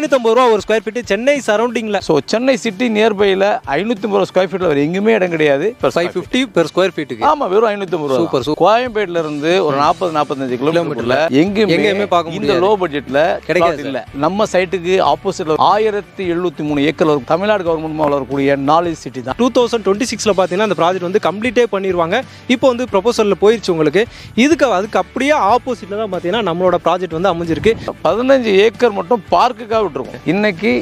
ஐநூத்தம்பது ரூபா ஒரு square feet Chennai சரௌண்டிங்ல ஸோ சென்னை சிட்டி நியர்பையில் ஐநூற்றி ஐம்பது ஸ்கொயர் ஃபீட்டில் வேறு எங்கேயுமே இடம் கிடையாது. ஃபைவ் ஃபிஃப்டி பெர் ஸ்கொயர் ஃபீட்டுக்கு ஆமா வெறும் ஐநூத்தி ஐம்பது ரூபா Super, சூப்பர் கோயம்பேட்ல இருந்து ஒரு நாற்பது நாற்பத்தஞ்சு கிலோமீட்டர்ல எங்கேயுமே எங்கேயுமே பார்க்க இந்த. லோ பட்ஜெட்ல கிடைக்காது இல்ல. நம்ம சைட்டுக்கு ஆப்போசிட்ல ஆயிரத்தி எழுநூத்தி மூணு ஏக்கர் தமிழ்நாடு கவர்மெண்ட் வளரக்கூடிய நாலேஜ் சிட்டி தான். டூ தௌசண்ட் டுவெண்ட்டி சிக்ஸில் பார்த்தீங்கன்னா அந்த ப்ராஜெக்ட் வந்து கம்ப்ளீட்டே பண்ணிடுவாங்க இப்போ வந்து ப்ரொபோசலில் போயிடுச்சு உங்களுக்கு. இதுக்கு அதுக்கு அப்படியே ஆப்போசிட்டில் தான் பார்த்தீங்கன்னா நம்மளோட ப்ராஜெக்ட் வந்து அமைஞ்சிருக்கு. பதினஞ்சு ஏக்கர் மட்டும் பார்க்குக்காக விட்டுருக்கோம் இன்னைக்கு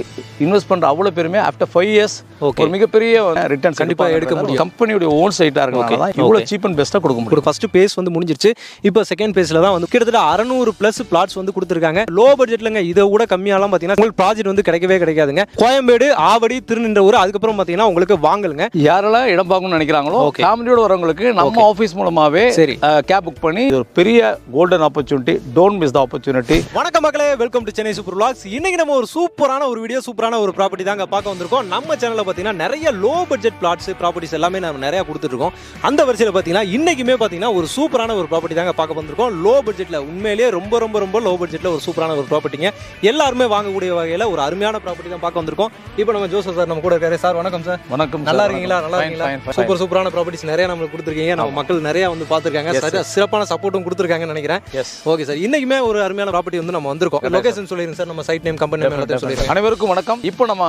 இன்வெஸ்ட் பண்ணுற அவ்வளோ பேருமே ஆஃப்டர் ஃபைவ் இயர்ஸ் Okay. ஒரு மிகப்பெரிய ரிட்டர்ன் கண்டிப்பா எடுக்க முடியும். கம்பெனியுடைய ஓன் சைட்டா இருக்கனால தான் இவ்வளவு சீப் அண்ட் பெஸ்ட்டாக கொடுக்க முடியும். ஃபர்ஸ்ட் பேஸ் வந்து முடிஞ்சிருச்சு. இப்போ செகண்ட் பேஸில் தான் வந்து கிட்டத்தட்ட அறநூறு ப்ளஸ் பிளாட்ஸ் வந்து கொடுத்துருக்காங்க. லோ பட்ஜெட்லங்க இதை விட கம்மியாலாம் பார்த்தீங்கன்னா உங்களுக்கு ப்ராஜெக்ட் வந்து கிடைக்கவே கிடைக்காதுங்க. கோயம்பேடு ஆவடி திருநின்ற ஊர் அதுக்கப்புறம் பார்த்தீங்கன்னா உங்களுக்கு வாங்கலுங்க. யாரெல்லாம் இடம் பார்க்கணும்னு நினைக்கிறாங்களோ. ஃபேமிலியோட வரவங்களுக்கு நம்ம ஆஃபீஸ் மூலமாவே சரி. கேப் புக் பண்ணி ஒரு பெரிய golden opportunity don't miss the opportunity வணக்கம் மக்களே welcome to Chennai super vlogs. இன்னைக்கு நம்ம ஒரு சூப்பரான ஒரு வீடியோ சூப்பரான ஒரு ப்ராப்பர்ட்டி தாங்க பார்க்க வந்திருக்கோம். நம்ம சேனல்ல பார்த்தீங்கன்னா நிறைய லோ பட்ஜெட் பிளாட்ஸ் ப்ராப்பர்ட்டிஸ் எல்லாமே நம்ம நிறைய கொடுத்துட்டு இருக்கோம் அந்த வரிசையில் பார்த்தீங்கன்னா இன்னைக்குமே பார்த்தீங்கன்னா ஒரு சூப்பரான ஒரு ப்ராப்பர்ட்டி தாங்க பார்க்க வந்திருக்கோம். லோ பட்ஜெட்ல உண்மையிலேயே ரொம்ப ரொம்ப ரொம்ப லோ பட்ஜெட்ல ஒரு சூப்பரான ஒரு ப்ராப்பர்ட்டிங்க எல்லாருமே வாங்கக்கூடிய வகையில் ஒரு அருமையான ப்ராப்பர்ட்டி தான் பார்க்க வந்திருக்கோம். இப்போ நம்ம ஜோசப் சார் நம்ம கூட இருக்காரு. சார் வணக்கம் சார் வணக்கம் நல்லா. இருக்கீங்களா? நல்லா இருக்கீங்களா. சூப்பர் சூப்பரான ப்ராப்பர்ட்டிஸ் நிறைய நம்மளுக்கு கொடுத்துருக்கீங்க. நம்ம மக்கள் நிறைய வந்து பார்த்துருக்காங்க. சிறப்பான சப்போர்ட்டும் கொடுத்துருக்காங்கன்னு நினைக்கிறேன். ஓகே சார் இன்னைக்குமே ஒரு அருமையான ப்ராப்பர்ட்டி வந்து நம்ம வந்திருக்கோம். லொகேஷன் சொல்லிருங்க சார் நம்ம சைட் நேம் கம்பெனி நேம் எல்லாத்தையும் சொல்லிருங்க அனைவருக்கும் வணக்கம். இப்போ நம்ம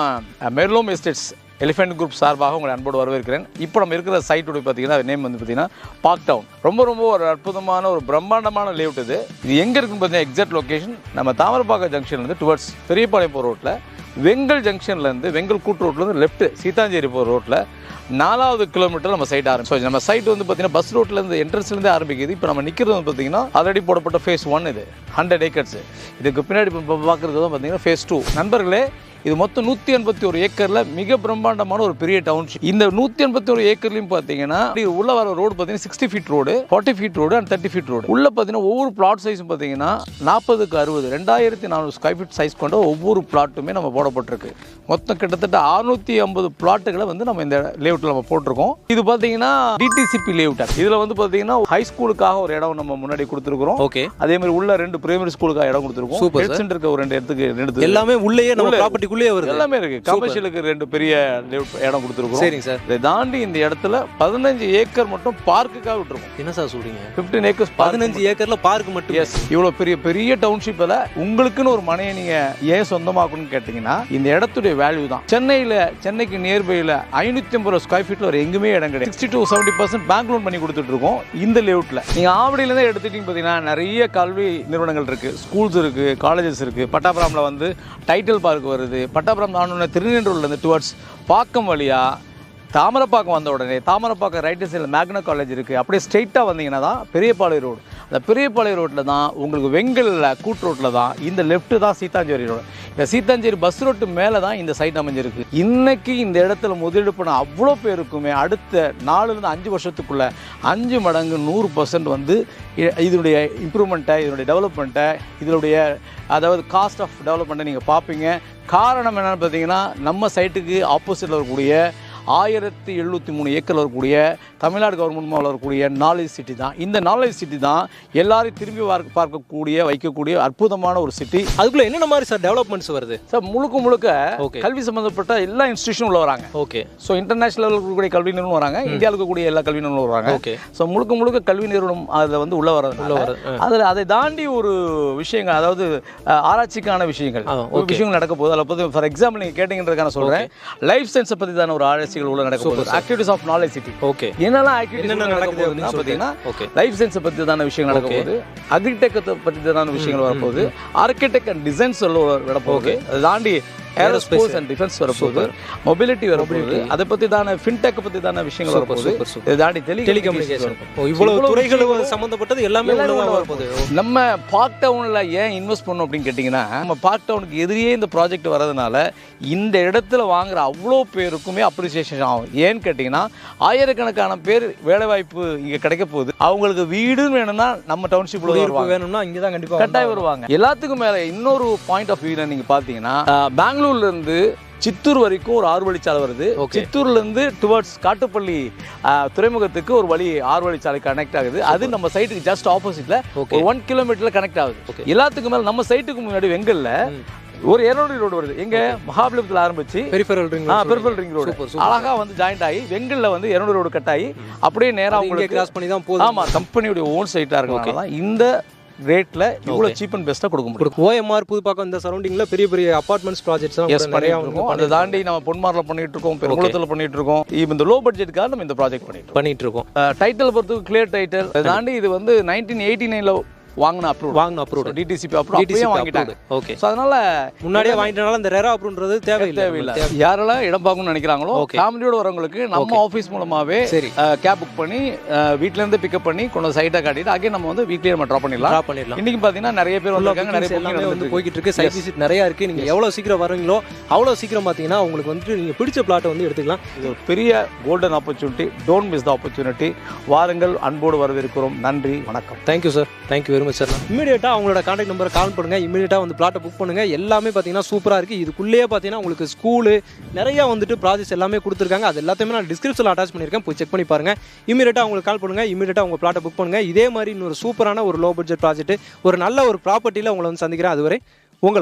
மெர்லோம் எஸ்டேட்ஸ் எலிஃபென்ட் குரூப் சார்பாக உங்களை அன்போடு வரவேற்கிறேன். இப்போ நம்ம இருக்கிற சைட்டுடைய பார்த்தீங்கன்னா நேம் வந்து பார்த்தீங்கன்னா பார்க் டவுன் ரொம்ப ரொம்ப ஒரு அற்புதமான ஒரு பிரம்மாண்டமான லேவுட் இது. இது எங்கே இருக்குன்னு பார்த்தீங்கன்னா எக்ஸாக்ட் லொக்கேஷன் நம்ம தாமரப்பாக்கம் ஜங்ஷன்லேருந்து டுவர்ட்ஸ் பெரியபாளையம் போகிற ரோட்டில் வெங்கல் ஜங்ஷன்லேருந்து வெங்கல் கூட்டு ரோட்லேருந்து லெஃப்ட் சீதாஞ்சேரி போகிற ரோட்டில் நாலாவது கிலோமீட்டர் நம்ம சைட் ஆரம்பிச்சோம். நம்ம சைட் வந்து பார்த்தீங்கன்னா பஸ் ரோட்லேருந்து என்ட்ரன்ஸ்லேருந்து ஆரம்பிக்குது. இப்போ நம்ம நிற்கிறது வந்து பார்த்தீங்கன்னா ஆல்ரெடி போடப்பட்ட ஃபேஸ் ஒன் இது ஹண்ட்ரட் ஏக்கர்ஸ் இதுக்கு பின்னாடி இப்போ பார்க்குறது தான் பார்த்தீங்கன்னா ஃபேஸ் டூ நண்பர்களே இது மொத்தம் நூற்றி எண்பத்தி ஒரு ஏக்கரில் மிக பிரம்மாண்டமான ஒரு பெரிய டவுன்ஷிப் இந்த நூற்றி எண்பத்தி ஒரு ஏக்கர்லையும் பார்த்தீங்கன்னா உள்ள வர ரோடு பார்த்தீங்கன்னா sixty feet road forty feet road and thirty feet road உள்ள பார்த்தீங்கன்னா ஒவ்வொரு பிளாட் சைஸும் பார்த்தீங்கன்னா நாற்பதுக்கு அறுபது ரெண்டாயிரத்தி நானூறு ஸ்கொயர் ஃபீட் சைஸ் கொண்ட ஒவ்வொரு பிளாட்டுமே நம்ம போடப்பட்டிருக்கு. மொத்தம் கிட்டத்தட்ட அறுநூத்தி ஐம்பது பிளாட்டுகளை வந்து நம்ம இந்த லேஅவுட்டில் நம்ம போட்டிருக்கோம். இது பார்த்தீங்கன்னா டிடிசிபி லேஅவுட் இதில் வந்து பார்த்தீங்கன்னா ஹை ஸ்கூலுக்காக ஒரு இடம் நம்ம முன்னாடி கொடுத்துருக்குறோம். ஓகே அதே மாதிரி உள்ள ரெண்டு பிரைமரி ஸ்கூலுக்காக இடம் கொடுத்துருக்கோம். ஹெட் சென்டருக்கு ஒரு ரெண்டு இடத்துக்கு ரெண்டு எல்லாமே உள்ளேயே நம்ம உள்ள- ப்ராப்பர்ட்டிக்குள்ளேயே வருது. எல்லாமே இருக்கு. கமர்ஷியலுக்கு ரெண்டு பெரிய இடம் கொடுத்துருக்கோம் சரிங்க சார். இதை தாண்டி இந்த இடத்துல பதினஞ்சு ஏக்கர் மட்டும் பார்க்குக்காக விட்டுருக்கோம். என்ன சார் சொல்றீங்க? ஃபிஃப்டீன் ஏக்கர்ஸ் பதினஞ்சு ஏக்கர்ல பார்க் மட்டும். எஸ் இவ்வளோ பெரிய பெரிய டவுன்ஷிப்பில் உங்களுக்குன்னு ஒரு மனையை நீங்க ஏன் சொந்தமாக்கணும்னு கேட்டிங்கன்னா இந்த இடத்துடைய வேல்யூ தான். சென்னையில் சென்னைக்கு நியர்பையில் ஐநூற்றி ஐம்பது ஸ்கொயர் ஃபீட்டில் ஒரு எங்குமே இடம் கிடையாது. Sixty to seventy percent bank loan பண்ணி கொடுத்துட்டு இருக்கோம் இந்த லேஅவுட்டில் நீங்கள் ஆவடியிலேருந்து எடுத்துட்டீங்க பார்த்தீங்கன்னா நிறைய கல்வி நிறுவனங்கள் இருக்கு. ஸ்கூல்ஸ் இருக்கு காலேஜஸ் இருக்கு. பட்டாபுரம்ல வந்து டைட்டில் பார்க் வருது. பட்டாபுரம் தாண்டோன்னு திருநெல்வேலியிலேருந்து டுவர்ட்ஸ் பாக்கம் வழியா தாமரப்பாக்கம் வந்த உடனே தாமரப்பாக்கம் ரைட் சைடில் மேக்னா காலேஜ் இருக்குது அப்படியே ஸ்ட்ரெயிட்டாக வந்தீங்கன்னா தான் பெரியபாளையம் ரோடு அந்த பெரியபாளையம் ரோட்டில் தான் உங்களுக்கு வெங்கலில் கூட்டு ரோட்டில் தான் இந்த லெஃப்ட்டு தான் சீத்தாஞ்சேரி ரோடு இந்த சீத்தாஞ்சேரி பஸ் ரோட்டு மேலே தான் இந்த சைட் அமைஞ்சிருக்கு. இன்றைக்கி இந்த இடத்துல முதலீடு பண்ண அவ்வளோ பேருக்குமே அடுத்த நாலுலேருந்து அஞ்சு வருஷத்துக்குள்ளே அஞ்சு மடங்கு நூறு பர்சன்ட் வந்து இதனுடைய இம்ப்ரூவ்மெண்ட்டை இதனுடைய டெவலப்மெண்ட்டை இதனுடைய அதாவது காஸ்ட் ஆஃப் டெவலப்மெண்ட்டை நீங்கள் பார்ப்பீங்க. காரணம் என்னென்னு பார்த்தீங்கன்னா நம்ம சைட்டுக்கு ஆப்போசிட்டில் இருக்கக்கூடிய ஆயிரத்தி எழுநூற்றி மூணு ஏக்கரில் வரக்கூடிய தமிழ்நாடு கவர்மெண்ட் வரக்கூடிய நாலேஜ் சிட்டி தான். இந்த நாலேஜ் சிட்டி தான் எல்லாரையும் திரும்பி பார்க்க பார்க்கக்கூடிய வைக்கக்கூடிய அற்புதமான ஒரு சிட்டி அதுக்குள்ள என்னென்ன மாதிரி சார் டெவலப்மெண்ட்ஸ் வருது? சார் முழுக்க முழுக்க. கல்வி சம்மந்தப்பட்ட எல்லா இன்ஸ்டியூஷனும் உள்ள வராங்க. ஓகே ஸோ இன்டர்நேஷனல் இருக்கக்கூடிய கல்வி நிறுவனம் வராங்க. இந்தியாவில் இருக்கக்கூடிய எல்லா கல்வி நிறுவனம் வராங்க. ஓகே ஸோ முழுக்க முழுக்க கல்வி நிறுவனம் அதில் வந்து உள்ள உள்ள வரதுனால வருது ஆ. அதில் அதை தாண்டி ஒரு விஷயங்கள் அதாவது ஆராய்ச்சிக்கான விஷயங்கள். ஒரு விஷயங்கள் நடக்க போகுது. அதில் ஃபார் எக்ஸாம்பிள் நீங்கள் கேட்டிங்கன்றதுக்கான சொல்கிறேன் லைஃப் சயின்ஸை பற்றி தான ஒரு ஆராய்ச்சிகள் உள்ள நடக்க போகுது. Activities of knowledge city okay என்னெல்லாம் நடக்க நடக்குது போகுதுன்னா அப்படின்னு பார்த்தீங்கன்னா லைஃப் சயின்ஸை பற்றி தான விஷயங்கள் நடக்க. போகுது. அக்ரிடெக்கத்தை பற்றி தான விஷயங்கள் வரப்போகுது. ஆர்கிடெக்ட் அண்ட் டிசைன்ஸ் சொல்ல விட போகுது. அதை தாண்டி ஏரோஸ்பேஸ் அண்ட் டிஃபென்ஸ் வரப்போகுது மொபிலிட்டி வரப்போகுது அதை பற்றி தான ஃபின்டெக் பற்றி தான விஷயங்கள் வரப்போகுது தாண்டி டெலிகம்யூனிகேஷன் டெலிகம்யூனிகேஷன் இவ்வளவு துறைகள் விஷயங்கள் சம்பந்தப்பட்டது எல்லாமே வரப்போகுது நம்ம பார்க் டவுனில் ஏன் இன்வெஸ்ட் பண்ணோம் அப்படின்னு கேட்டிங்கன்னா நம்ம பார்க் டவுனுக்கு எதிரியே இந்த ப்ராஜெக்ட் வரதுனால இந்த இடத்துல வாங்குற அவ்வளோ பேருக்குமே அப்ரிசியேஷன் ஆகும். ஏன்னு கேட்டிங்கன்னா ஆயிரக்கணக்கான பேர் வேலைவாய்ப்பு இங்கே கிடைக்க போகுது. அவங்களுக்கு வீடுன்னு வேணும்னா நம்ம டவுன்ஷிப்பில் வருவாங்க. வேணும்னா இங்க தான் கண்டிப்பா கட்டாயம் வருவாங்க. எல்லாத்துக்கும் மேலே இன்னொரு பாயிண்ட் ஆஃப் வியூவில் நீங்கள் பார்த்தீங்கன்னா அஹ், பெங்களூர்ல இருந்து சித்தூர் வரைக்கும் ஒரு ஆறு வழிச்சாலை வருது. Okay. சித்தூர்ல இருந்து டுவர்ட்ஸ் காட்டுப்பள்ளி துறைமுகத்துக்கு ஒரு வழி ஆறு வழிச்சாலை கனெக்ட் ஆகுது. அது நம்ம சைட்டுக்கு ஜஸ்ட் ஒரு ஒன் கிலோமீட்டர்ல கனெக்ட் ஆகுது. எல்லாத்துக்கும் மேல நம்ம சைட்டுக்கு முன்னாடி வெங்கல்ல. ஒரு இரநூறு ரோடு வருது. எங்க மகாபலிபுரத்தில் ஆரம்பிச்சு பெரிஃபரல் ரிங் ரிங் ரோடு அழகா வந்து ஜாயிண்ட் ஆகி வெங்கல்ல வந்து இரநூறு ரோடு கட் ஆகி அப்படியே நேரா இங்கே உங்களுக்கு கிராஸ் பண்ணி தான் போதும் ஆமா கம்பெனியோட ஓன் சைட்டா இருக்கனால இந்த ரேட்ல இவ்வளவு சீப் அண்ட் பெஸ்ட்டாக கொடுக்க முடியும். ஓஎம்ஆர் புதுப்பாக்கம் இந்த சரௌண்டிங்ல பெரிய பெரிய அபார்ட்மெண்ட்ஸ் ப்ராஜெக்ட்ஸ் எஸ் நிறைய இருக்கோம். அதை தாண்டி நம்ம பொன்மாரில் பண்ணிட்டு இருக்கோம் பெருங்குளத்தில் பண்ணிட்டு இருக்கோம். இப்போ இந்த லோ பட்ஜெட்டுக்காக நம்ம இந்த ப்ராஜெக்ட் பண்ணிட்டு பண்ணிட்டு இருக்கோம். டைட்டில் பொறுத்து கிளியர் டைட்டில் அதை தாண்டி இது வந்து நைன்டீன் எயிட்டி நைனில் வாங்கின அப்ரூவ் வாங்கணும் அப்ரூவ் டிடிசிபி அப்ரூவ் அப்படியே வாங்கிட்டாங்க. ஓகே ஸோ அதனால முன்னாடியே வாங்கிட்டனால இந்த ரெரா அப்ரூவ்ன்றது தேவையில்லை. தேவையில்லை. யாரெல்லாம் இடம் பார்க்கணும்னு நினைக்கிறாங்களோ. ஃபேமிலியோட வரவங்களுக்கு நம்ம ஆஃபீஸ் மூலமாவே சரி. கேப் புக் பண்ணி இருந்து பிக்கப் பண்ணி கொண்டு சைட்டை காட்டிட்டு அகைன் நம்ம வந்து வீட்லயே நம்ம ட்ராப் பண்ணிடலாம். ட்ரா பண்ணிடலாம். இன்னைக்கு பாத்தீங்கன்னா நிறைய பேர் வந்திருக்காங்க நிறைய எல்லாமே booking வந்து போய்கிட்டு இருக்கு. சைட் விசிட் நிறைய இருக்கு. நீங்க எவ்வளவு சீக்கிரம் வரீங்களோ அவ்வளவு சீக்கிரம் பாத்தீங்கன்னா உங்களுக்கு வந்துட்டு நீங்க பிடிச்ச பிளாட்டை வந்து எடுத்துக்கலாம். இது ஒரு பெரிய golden opportunity don't miss the opportunity வாருங்கள் அன்போடு வரவேற்கிறோம். நன்றி வணக்கம். Thank you sir thank you very sir இமீடியட்டாக அவங்களோட காண்டாக்ட் நம்பரை கால் பண்ணுங்கள் இமீடியட்டாக வந்து பிளாட்டை புக் பண்ணுங்கள் எல்லாமே பார்த்தீங்கன்னா சூப்பராக இருக்குது இதுக்குள்ளேயே பார்த்தீங்கன்னா உங்களுக்கு ஸ்கூலு நிறைய வந்துட்டு ப்ராஜெக்ட்ஸ் எல்லாமே கொடுத்துருக்காங்க. அது எல்லாத்தையுமே நான் டிஸ்கிரிப்ஷனில் அட்டாச் பண்ணியிருக்கேன். போய் செக் பண்ணி பாருங்கள் இமீடியட்டாக அவங்களுக்கு கால் பண்ணுங்கள் இமீடியட்டாக உங்கள் பிளாட்டை புக் பண்ணுங்க. இதே மாதிரி இன்னொரு சூப்பரான ஒரு லோ பட்ஜெட் ப்ராஜெக்ட் ஒரு நல்ல ஒரு ப்ராப்பர்ட்டியில் உங்களை வந்து சந்திக்கிறேன். அதுவரை உங்களை